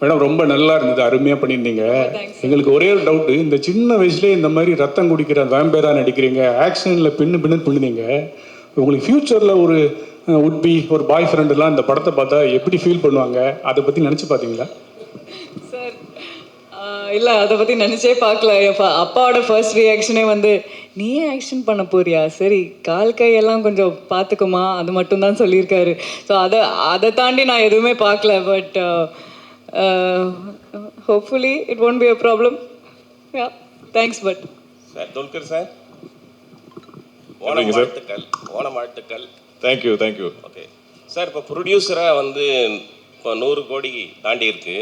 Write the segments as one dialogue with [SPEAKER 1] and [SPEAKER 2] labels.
[SPEAKER 1] Madam ரொம்ப நல்லா இருந்தது. அருமையாக பண்ணியிருந்தீங்க. எங்களுக்கு ஒரே ஒரு டவுட்டு இந்த சின்ன வயசுலேயே இந்த மாதிரி ரத்தம் குடிக்கிற வேம்பேராக நடிக்கிறீங்க. ஆக்ஷனில் பின்னு பின்னு பின்னுனீங்க. உங்களுக்கு ஃப்யூச்சரில் ஒரு உட்பி ஒரு பாய் ஃப்ரெண்டுலாம் இந்த படத்தை பார்த்தா எப்படி ஃபீல் பண்ணுவாங்க? அதை பற்றி நினச்சி பார்த்தீங்களா?
[SPEAKER 2] சார் இல்லை அதை பற்றி நினச்சே பார்க்கல அப்பாவோட ஃபர்ஸ்ட் ரியாக்ஷனே வந்து நீயே ஆக்ஷன் பண்ண போறியா? சரி கால் கையெல்லாம் கொஞ்சம் பார்த்துக்குமா அது மட்டும்தான் சொல்லியிருக்காரு. ஸோ அதை அதை தாண்டி நான் எதுவுமே பார்க்கல but hopefully it won't be a problem yeah thanks but
[SPEAKER 3] sir Dulquer sir Onam? வாழ்த்துக்கள். ஓணம் வாழ்த்துக்கள்.
[SPEAKER 4] தேங்க்யூ தேங்க்யூ
[SPEAKER 3] ஓகே சார் இப்போ ப்ரொடியூசராக வந்து இப்போ நூறு கோடி தாண்டி இருக்கு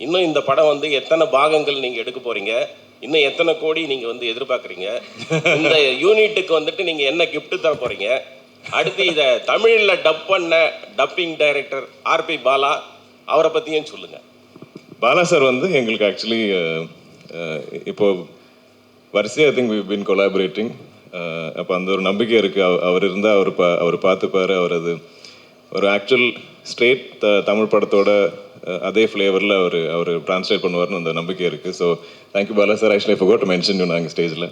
[SPEAKER 3] இன்னும் இந்த படம் வந்து எத்தனை பாகங்கள் நீங்கள் எடுக்க போகிறீங்க இன்னும் எத்தனை கோடி நீங்கள் வந்து எதிர்பார்க்குறீங்க? இந்த யூனிட்டுக்கு வந்துட்டு நீங்கள் என்ன கிஃப்ட்டு தர போகிறீங்க அடுத்து இதை தமிழில் டப் பண்ண டப்பிங் டைரக்டர் ஆர்பி பாலா அவரை பற்றியும் சொல்லுங்கள்
[SPEAKER 4] பாலா சார் வந்து எங்களுக்கு ஆக்சுவலி இப்போ வரிசையாக I think we been collaborating அப்போ அந்த ஒரு நம்பிக்கை இருக்குது அவர் இருந்தால் அவர் பா அவர் பார்த்துப்பாரு அவர் அது ஒரு ஆக்சுவல் ஸ்ட்ரேட் த தமிழ் படத்தோட அதே ஃப்ளேவரில் அவர் அவர் ட்ரான்ஸ்லேட் பண்ணுவார்னு அந்த நம்பிக்கை இருக்குது so thank you Bala sir actually for to mention you நாங்கள் ஸ்டேஜில்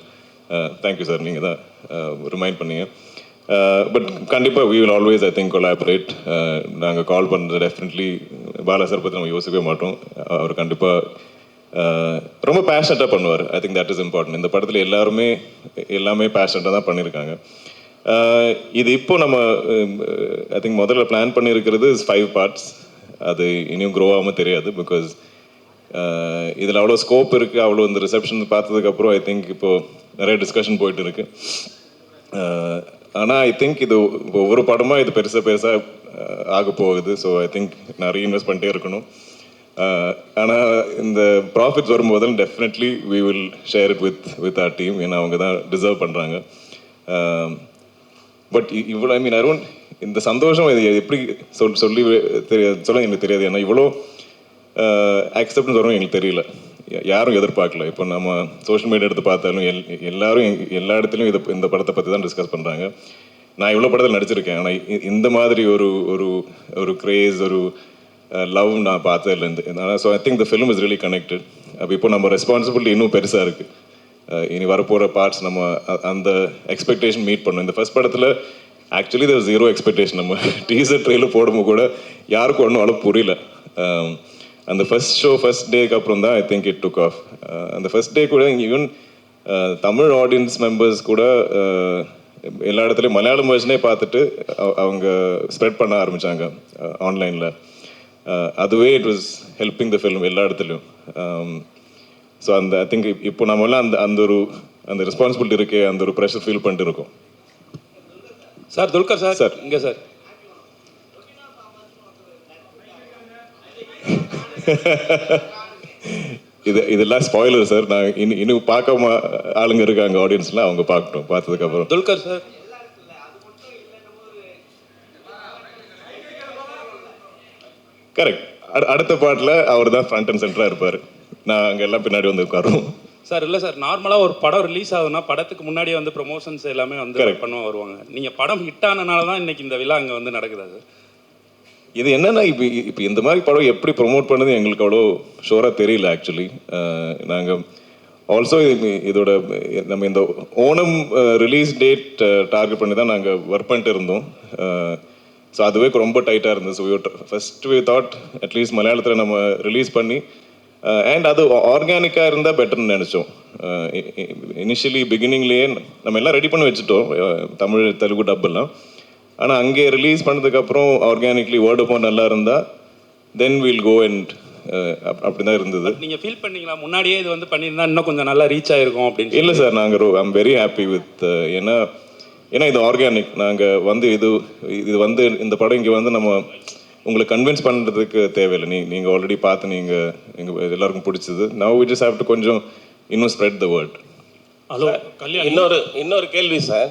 [SPEAKER 4] தேங்க்யூ சார் நீங்கள் தான் ரிமைண்ட் பண்ணீங்க. பட் கண்டிப்பாக we will always I think collaborate நாங்கள் கால் பண்ணுறது டெஃபினெட்லி பாலா சார் பற்றி நம்ம யோசிக்கவே மாட்டோம். அவர் கண்டிப்பாக ரொம்ப பேஷனட்டாக பண்ணுவார். I think that is important இந்த படத்தில் எல்லாருமே எல்லாமே பேஷனட்டாக தான் பண்ணியிருக்காங்க இது இப்போ நம்ம ஐ திங்க் முதல்ல பிளான் பண்ணியிருக்கிறது ஃபைவ் பார்ட்ஸ் அது இனியும் க்ரோ ஆகாமல் தெரியாது பிகாஸ் இதில் அவ்வளோ ஸ்கோப் இருக்குது அவ்வளோ இந்த ரிசப்ஷன் பார்த்ததுக்கப்புறம் ஐ திங்க் இப்போது நிறைய டிஸ்கஷன் போயிட்டு இருக்கு. ஆனால் ஐ திங்க் இது ஒவ்வொரு படமாக இது பெருசாக பெருசாக ஆக போகுது. ஸோ ஐ திங்க் நான் ரீஇன்வெஸ்ட் பண்ணிட்டே இருக்கணும். ஆனால் இந்த ப்ராஃபிட்ஸ் வரும்போதும் definitely we will share it with with our team ஏன்னா அவங்க தான் டிசர்வ் பண்ணுறாங்க பட் இவ்வளோ ஐ மீன் அருண் இந்த சந்தோஷம் இது எப்படி சொல் சொல்லி தெரியாது சொல்ல எனக்கு தெரியாது. ஏன்னா இவ்வளோ அக்செப்டன்ஸ் வரும் எங்களுக்கு தெரியல. யாரும் எதிர்பார்க்கல. இப்போ நம்ம சோஷியல் மீடியா எடுத்து பார்த்தாலும் எல் எல்லாரும் எல்லா இடத்துலையும் இதை இந்த படத்தை பற்றி தான் டிஸ்கஸ் பண்ணுறாங்க நான் இவ்வளோ படத்தில் நடிச்சிருக்கேன். ஆனால் இந்த மாதிரி ஒரு ஒரு ஒரு கிரேஸ் ஒரு லவ் நான் பார்த்ததுலேருந்து so I think the film is really connected அப்போ இப்போ நம்ம ரெஸ்பான்சிபிலிட்டி இன்னும் பெருசாக இருக்குது இனி வரப்போகிற பார்ட்ஸ் நம்ம அ- அந்த எக்ஸ்பெக்டேஷன் மீட் பண்ணோம் இந்த ஃபஸ்ட் படத்தில் ஆக்சுவலி த ஜீரோ எக்ஸ்பெக்டேஷன் நம்ம டீசர் ட்ரெயிலர் போடும்போது கூட யாருக்கும் ஒன்றும் அளவு புரியல அந்த ஃபர்ஸ்ட் ஷோ ஃபர்ஸ்ட் டேக்கு அப்புறம் தான் I think it took off அந்த ஃபர்ஸ்ட் டே கூட ஈவன் தமிழ் ஆடியன்ஸ் மெம்பர்ஸ் கூட எல்லா இடத்துலையும் மலையாளம் வேர்ஷனே பார்த்துட்டு அவங்க ஸ்ப்ரெட் பண்ண ஆரம்பித்தாங்க ஆன்லைனில் அதுவே it was helping the film எல்லா இடத்துலையும். ஸோ அந்த ஐ திங்க் இப்போ நம்ம எல்லாம் அந்த அந்த ஒரு அந்த ரெஸ்பான்சிபிலிட்டி இருக்கே அந்த ஒரு ப்ரெஷர் ஃபீல் பண்ணிட்டு இருக்கோம்.
[SPEAKER 5] Sir Dulquer sir.
[SPEAKER 4] சார்.
[SPEAKER 5] இங்கே சார்.
[SPEAKER 4] இது இதெல்லாம் ஸ்பாயிலர் சார். நான் இன்னும் இன்னும் பார்க்காம ஆளுங்க இருக்காங்க ஆடியன்ஸ்லாம் அவங்க பார்க்கட்டும் பார்த்ததுக்கப்புறம்
[SPEAKER 5] துல்கர் சார்.
[SPEAKER 4] கரெக்ட் அடுத்த பாட்டில் அவர் தான் ஃப்ரண்ட் அண்ட் சென்டராக இருப்பார். நான் அங்கே எல்லாம் பின்னாடி வந்து உட்காருவோம்.
[SPEAKER 5] சார் இல்லை சார் நார்மலாக ஒரு படம் ரிலீஸ் ஆகுதுன்னா படத்துக்கு முன்னாடியே வந்து ப்ரொமோஷன்ஸ் எல்லாமே வந்து. பண்ண வருவாங்க. நீங்கள் படம் ஹிட் ஆனனால தான் இன்னைக்கு இந்த விழா அங்கே வந்து நடக்குதா சார்
[SPEAKER 4] இது என்னன்னா இப்போ இப்போ இந்த மாதிரி படம் எப்படி ப்ரோமோட் பண்ணது எங்களுக்கு அவ்வளோ ஷோராக தெரியல ஆக்சுவலி நாங்கள் ஆல்சோ இதோட நம்ம இந்த ஓணம் ரிலீஸ் டேட் டார்கெட் பண்ணி தான் நாங்கள் ஒர்க் பண்ணிட்டு இருந்தோம். ஸோ அதுவே ரொம்ப டைட்டாக இருந்தது. So first we thought at least மலையாளத்தில் நம்ம ரிலீஸ் பண்ணி அண்ட் அது ஆர்கானிக்காக இருந்தால் பெட்டர்னு நினச்சோம். இனிஷியலி பிகினிங்லேயே நம்ம எல்லாம் ரெடி பண்ணி வச்சுட்டோம். அஹ், தமிழ் தெலுங்கு டப்பெல்லாம் ஆனால் அங்கே ரிலீஸ் பண்ணதுக்கப்புறம் ஆர்கானிக்லி வேர்ட் ஆஃப் நல்லா இருந்தால் தென் வில் கோ அண்ட் அப்படி தான் இருந்தது.
[SPEAKER 5] நீங்கள் ஃபீல் பண்ணீங்களா? முன்னாடியே இது வந்து பண்ணியிருந்தா இன்னும் கொஞ்சம் நல்லா ரீச் ஆயிருக்கும் அப்படின்னு
[SPEAKER 4] இல்லை சார் நாங்கள் ஐம் வெரி ஹாப்பி வித் ஏன்னா ஏன்னா இது ஆர்கானிக் நாங்கள் வந்து இது இது வந்து இந்த படம் இங்கே வந்து நம்ம உங்களை கன்வின்ஸ் பண்ணுறதுக்கு தேவையில்லை. நீ நீங்கள் ஆல்ரெடி பார்த்து நீங்கள் எங்கள் எல்லாருக்கும் பிடிச்சது. Now we just have to கொஞ்சம் இன்னும் spread the word
[SPEAKER 5] hello Kalyan
[SPEAKER 3] இன்னொரு இன்னொரு கேள்வி சார்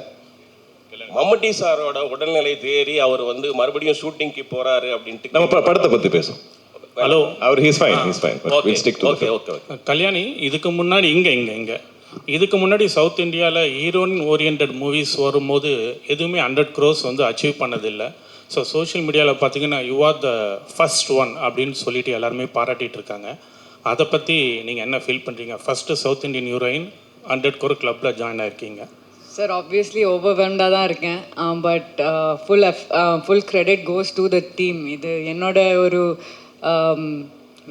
[SPEAKER 3] மம்முட்டி சாரோட உடல்நிலை தேறி அவர் வந்து மறுபடியும் ஷூட்டிங்க்கு போறாரு அப்படின்ட்டு
[SPEAKER 4] நம்ம படத்தை பற்றி பேசுவோம்.
[SPEAKER 5] Hello.
[SPEAKER 4] Our he's fine he's fine
[SPEAKER 3] okay
[SPEAKER 4] will stick to
[SPEAKER 3] okay okay okay
[SPEAKER 6] Kalyani இதுக்கு முன்னாடி இங்கே இங்கே இங்கே. இதுக்கு முன்னாடி சவுத் இந்தியாவில் ஹீரோயின் ஓரியன்ட் மூவிஸ் வரும்போது எதுவுமே ஹண்ட்ரட் க்ரோஸ் வந்து அச்சீவ் பண்ணதில்லை. ஸோ சோஷியல் மீடியாவில் பார்த்தீங்கன்னா you are the first one அப்படின்னு சொல்லிட்டு எல்லாருமே பாராட்டிகிட்டு இருக்காங்க. அதை பற்றி நீங்கள் என்ன ஃபீல் பண்ணுறீங்க first south Indian heroine hundred crore கிளப்பில் ஜாயின் ஆகிருக்கீங்க
[SPEAKER 2] சார் ஆப்வியஸ்லி ஓவர்வெல்ம்டாக தான் இருக்கேன். But full full credit goes to the team இது என்னோட ஒரு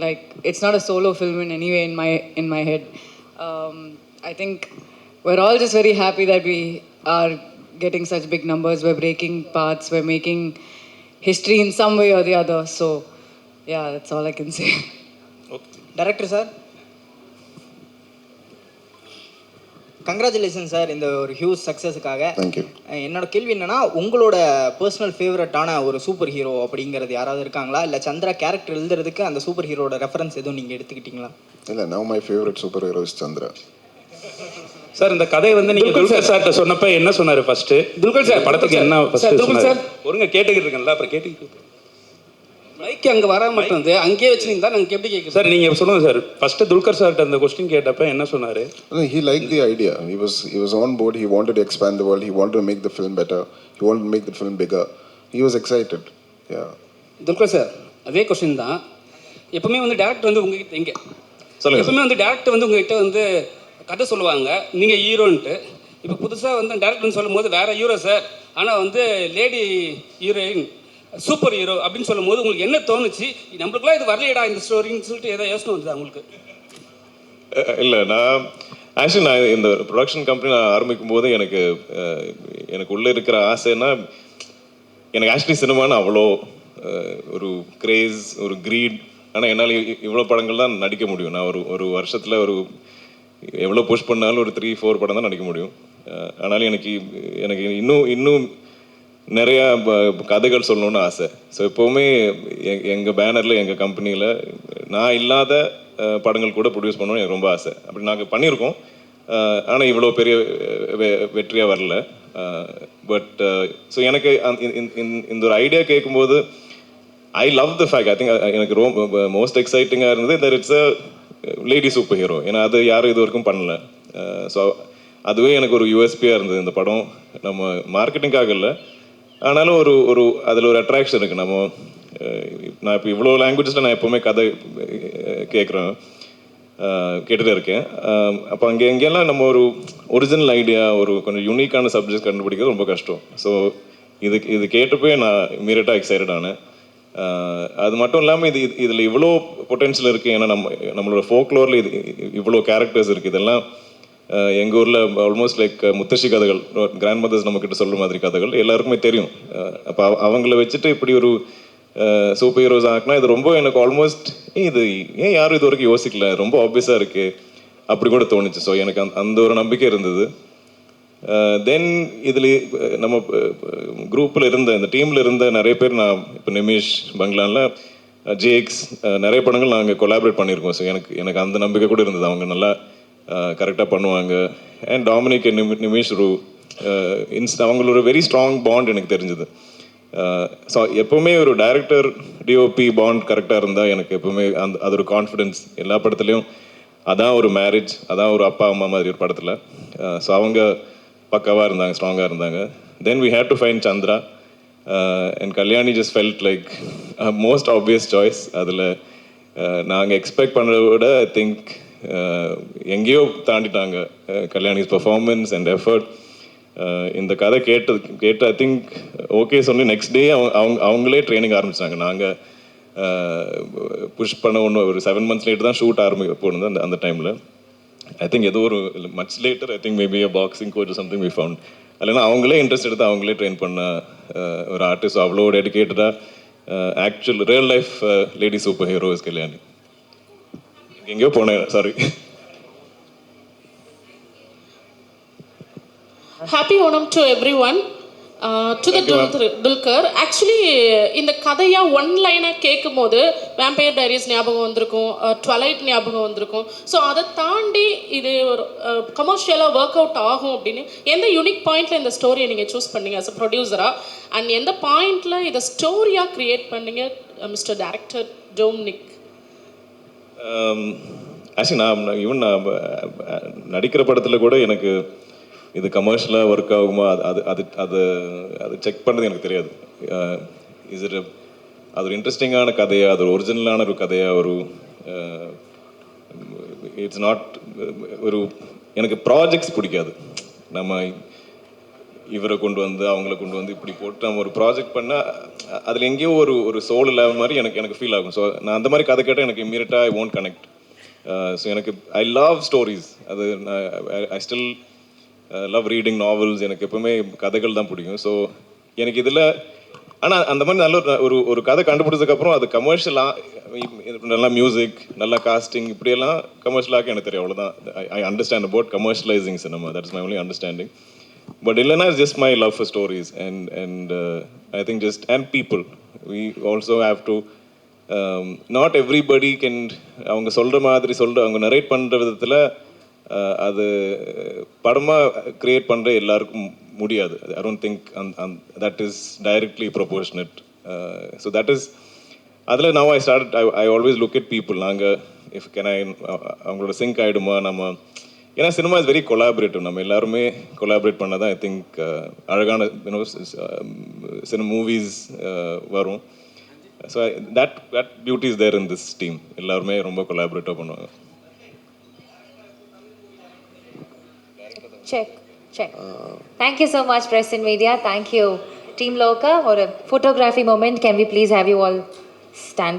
[SPEAKER 2] like it's not a solo film in anyway in my in my head I think we're all just very happy that we are getting such big numbers we're breaking paths we're making history in some way or the other. So yeah that's all i can say.
[SPEAKER 6] Okay
[SPEAKER 7] director sir congratulation sir இந்த ஒரு huge சக்ஸஸுக்காக என்னோட கேள்வி என்னன்னா உங்களோட personal ஃபேவரட்டான ஒரு super hero அப்படிங்கிறது யாராவது இருக்காங்களா? இல்லை சந்திரா கேரக்டர் எழுதுறதுக்கு அந்த சூப்பர் ஹீரோட ரெஃபரன்ஸ் எதுவும் நீங்கள் எடுத்துக்கிட்டீங்களா?
[SPEAKER 8] இல்லை now my favourite super hero is Chandra.
[SPEAKER 5] Sir இந்த கதையை வந்து நீங்க துல்கர் சார்ட்ட சொன்னப்ப என்ன சொன்னாரு ஃபர்ஸ்ட்
[SPEAKER 9] துல்கர் சார்
[SPEAKER 5] படத்துக்கு என்ன
[SPEAKER 9] சார்
[SPEAKER 5] ஃபர்ஸ்ட்
[SPEAKER 9] துல்கர் சார்
[SPEAKER 5] சொன்னாரு? ஒருங்க கேட்டுக்கிட்டு இருக்கேன்ல அப்புறம் கேட்டுக்கிட்டு
[SPEAKER 9] மைக் அங்கே வர மட்டும் வந்து அங்கேயே வச்சிருந்தா நாங்கள் எப்படி கேட்குறோம்
[SPEAKER 5] சார் நீங்க சொல்லுங்க சார். ஃபர்ஸ்ட் துல்கர் சார்ட்ட அந்த கொஸ்டின் கேட்டப்ப என்ன சொன்னாரு?
[SPEAKER 8] He liked the idea. He was he was on board. He wanted to expand the world. He wanted to make the film better. He wanted to make the film bigger. He was excited. Yeah.
[SPEAKER 9] Dulquer sir அதே question தான். எப்பவுமே வந்து director வந்து உங்ககிட்ட இங்கே
[SPEAKER 4] சொல்லுங்க
[SPEAKER 9] எப்பவுமே வந்து டேரக்டர் வந்து உங்ககிட்ட வந்து கதை சொல்லுவாங்க. நீங்கள் ஹீரோன்ட்டு. இப்போ புதுசாக வந்து டேரக்டர்னு சொல்லும்போது வேறு ஹீரோ சார் ஆனால் வந்து லேடி ஹீரோயின் சூப்பர் ஹீரோ அப்படின்னு சொல்லும்போது உங்களுக்கு என்ன தோணுச்சு? நம்மளுக்குலாம் இது வரலையடா இந்த ஸ்டோரின்னு சொல்லிட்டு ஏதோ யோசனை வந்ததா உங்களுக்கு?
[SPEAKER 4] இல்லை நான் ஆக்சுவலி நான் இந்த ப்ரொடக்ஷன் கம்பெனி நான் ஆரம்பிக்கும் போது எனக்கு எனக்கு உள்ளே இருக்கிற ஆசைன்னா எனக்கு ஆக்சுவலி சினிமான்னு அவ்வளோ ஒரு கிரேஸ் ஒரு க்ரீட் ஆனால் என்னால் இவ்வளோ படங்கள் தான் நடிக்க முடியும். நான் ஒரு ஒரு வருஷத்தில் ஒரு எவ்வளோ புஷ் பண்ணாலும் ஒரு த்ரீ ஃபோர் படம் தான் நடிக்க முடியும். ஆனாலும் எனக்கு எனக்கு இன்னும் இன்னும் நிறையா ப- கதைகள் சொல்லணும்னு ஆசை. ஸோ எப்போவுமே எங்கள் பேனரில் எங்கள் கம்பெனியில் நான் இல்லாத படங்கள் கூட ப்ரொடியூஸ் பண்ணணும்னு எனக்கு ரொம்ப ஆசை. அப்படி நாங்கள் பண்ணியிருக்கோம். ஆனால் இவ்வளோ பெரிய வெற்றியாக வரல. பட் ஸோ எனக்கு இந்த- இந்த ஒரு ஐடியா கேட்கும்போது I love the fact I think எனக்கு ரொம்ப மோஸ்ட் எக்ஸைட்டிங்காக இருந்தது that it's a lady super hero ஏன்னா அது யாரும் இது வரைக்கும் பண்ணல ஸோ அதுவே எனக்கு ஒரு யூஎஸ்பியாக இருந்தது இந்த படம். நம்ம மார்க்கெட்டிங்காக இல்லை. ஆனாலும் ஒரு ஒரு அதில் ஒரு அட்ராக்ஷன் இருக்குது நம்ம நான் இப்போ இவ்வளோ லாங்குவேஜஸில் நான் எப்போவுமே கதை கேட்குறேன் கேட்டுட்டு இருக்கேன். அப்போ அங்கே எங்கெல்லாம் நம்ம ஒரு ஒரிஜினல் ஐடியா ஒரு கொஞ்சம் யூனிக்கான சப்ஜெக்ட் கண்டுபிடிக்கிறது ரொம்ப கஷ்டம். ஸோ இது இது கேட்டப்பே நான் இமீடியட்டாக எக்ஸைட்டட் ஆனேன். அது மட்டும் இல்லாமல் இது இதில் இவ்வளோ பொட்டென்ஷியல் இருக்குது ஏன்னா நம்ம நம்மளோட ஃபோக்லோரில் இது இவ்வளோ கேரக்டர்ஸ் இருக்குது இதெல்லாம் எங்கள் ஊரில் ஆல்மோஸ்ட் லைக் முத்தஷி கதைகள் கிராண்ட் மதர்ஸ் நம்மக்கிட்ட சொல்கிற மாதிரி கதைகள் எல்லாருக்குமே தெரியும். அப்போ அவங்கள வச்சுட்டு இப்படி ஒரு சூப்பர் ஹீரோஸ் ஆக்குனா இது ரொம்ப எனக்கு ஆல்மோஸ்ட் இது ஏன் யாரும் இது வரைக்கும் யோசிக்கல? ரொம்ப ஆப்வியஸாக இருக்குது அப்படி கூட தோணுச்சு. ஸோ எனக்கு அந்த அந்த ஒரு நம்பிக்கை இருந்தது. தென் இதில் நம்ம குரூப்பில் இருந்த இந்த டீமில் இருந்த நிறைய பேர் நான் இப்போ நிமிஷ் பங்களானில் ஜேக்ஸ் நிறைய படங்கள் நாங்கள் கொலாபரேட் பண்ணியிருக்கோம். ஸோ எனக்கு எனக்கு அந்த நம்பிக்கை கூட இருந்தது. அவங்க நல்லா கரெக்டாக பண்ணுவாங்க. அண்ட் டாமினிக் நிமி நிமிஷ் ரூ இன்ஸ் அவங்களோட வெரி ஸ்ட்ராங் பாண்ட் எனக்கு தெரிஞ்சது. ஸோ எப்போவுமே ஒரு டைரக்டர் டிஓபி பாண்ட் கரெக்டாக இருந்தால் எனக்கு எப்போவுமே அந்த அது ஒரு கான்ஃபிடென்ஸ் எல்லா படத்துலையும். அதான் ஒரு மேரேஜ் அதான் ஒரு அப்பா அம்மா மாதிரி ஒரு படத்தில். ஸோ அவங்க பக்காவாக இருந்தாங்க ஸ்ட்ராங்காக இருந்தாங்க. Then we had to find Chandra and Kalyani just felt like most obvious choice அதில் நாங்கள் எக்ஸ்பெக்ட் பண்ணுறத விட ஐ திங்க் uh, எங்கேயோ தாண்டிட்டாங்க கல்யாணிஸ் பர்ஃபார்மன்ஸ் அண்ட் எஃபர்ட் இந்த கதை கேட்டு கேட்டு ஐ திங்க் ஓகே சொல்லி நெக்ஸ்ட் டே அவங்க அவங்க அவங்களே ட்ரைனிங் ஆரம்பிச்சாங்க. நாங்கள் புஷ் uh, பண்ண ஒன்று ஒரு செவன் மந்த்ஸ் லேட்டு தான் ஷூட் ஆரம்பி போனது அந்த அந்த டைமில் ஐ திங்க் ஏதோ ஒரு much later I think maybe a boxing coach something we found இல்லைன்னா அவங்களே இன்ட்ரெஸ்ட் எடுத்து அவங்களே ட்ரெயின் பண்ண ஒரு ஆர்டிஸ்ட் அவ்வளோ டெடிக்கேட்டடாக actual real life lady super hero is Kalyani எங்கேயோ போனேன் sorry
[SPEAKER 10] happy Onam to every one to the Dulquer actually இந்த கதையாக ஒன் லைனாக கேட்கும் போது வேம்பயர் டைரிஸ் ஞாபகம் வந்திருக்கும் ட்வலைட் ஞாபகம் வந்திருக்கும். ஸோ அதை தாண்டி இது ஒரு கமர்ஷியலாக ஒர்க் அவுட் ஆகும் அப்படின்னு எந்த யூனிக் பாயிண்ட்ல இந்த ஸ்டோரியை நீங்கள் சூஸ் பண்ணீங்க அஸ் அ ப்ரொடியூசராக அண்ட் எந்த பாயிண்ட்ல இதை ஸ்டோரியாக கிரியேட் பண்ணீங்க மிஸ்டர் டைரக்டர் டோம்னிக்
[SPEAKER 4] ஆக்சுவலி நான் ஈவன் நான் நடிக்கிற படத்தில் கூட எனக்கு இது கமர்ஷியலாக ஒர்க் ஆகுமா? அது அது அது அது அது செக் பண்ணது எனக்கு தெரியாது. Uh, இஸ் இட் அது ஒரு இன்ட்ரெஸ்டிங்கான கதையாக அது ஒரு ஒரிஜினலான ஒரு கதையாக ஒரு uh, இட்ஸ் நாட் ஒரு எனக்கு ப்ராஜெக்ட்ஸ் பிடிக்காது. நம்ம இவரை கொண்டு வந்து அவங்கள கொண்டு வந்து இப்படி போட்டு நம்ம ஒரு ப்ராஜெக்ட் பண்ணால் அதில் எங்கேயோ ஒரு ஒரு சோல் இல்லாத மாதிரி எனக்கு எனக்கு ஃபீல் ஆகும். ஸோ நான் அந்த மாதிரி கதை கேட்டால் எனக்கு இம்மீடியட்டாக ஐ ஓன்ட் கனெக்ட் ஸோ எனக்கு ஐ லவ் ஸ்டோரிஸ் அது I still love reading novels எனக்கு எப்பவுமே கதைகள் தான் பிடிக்கும். ஸோ எனக்கு இதில் ஆனால் அந்த மாதிரி நல்ல ஒரு- ஒரு ஒரு கதை கண்டுபிடிச்சதுக்கப்புறம் அது கமர்ஷியலாக நல்லா மியூசிக் நல்லா காஸ்டிங் இப்படியெல்லாம் கமர்ஷியலாக எனக்கு தெரியும். அவ்வளோதான் I understand about commercialising cinema that's my only understanding but இல்லைன்னா just my love for stories and and I think just and people we also have to not everybody can அவங்க சொல்கிற மாதிரி சொல்கிற அவங்க நரேட் பண்ணுற விதத்தில் அது படமாக க்ரியேட் பண்ணுற எல்லாருக்கும் முடியாது. ஐ don't think an an that is directly proportional so that is அதில் now I start I I always look it people நாங்கள் இஃப் கேன் ஐ அவங்களோட சிங்க் ஆகிடுமா நம்ம ஏன்னா சினிமா இஸ் வெரி கொலாபரேட்டிவ் நம்ம எல்லாருமே கொலாபரேட் பண்ண தான் ஐ திங்க் அழகான யூனோ சினிமா மூவிஸ் வரும். So that that beauty is there in this team எல்லாருமே ரொம்ப கொலாபரேட்டிவ் பண்ணுவாங்க.
[SPEAKER 11] check, check. Thank you so much, Press and Media. Thank you, Team Loka. For a photography moment, can we please have you all stand?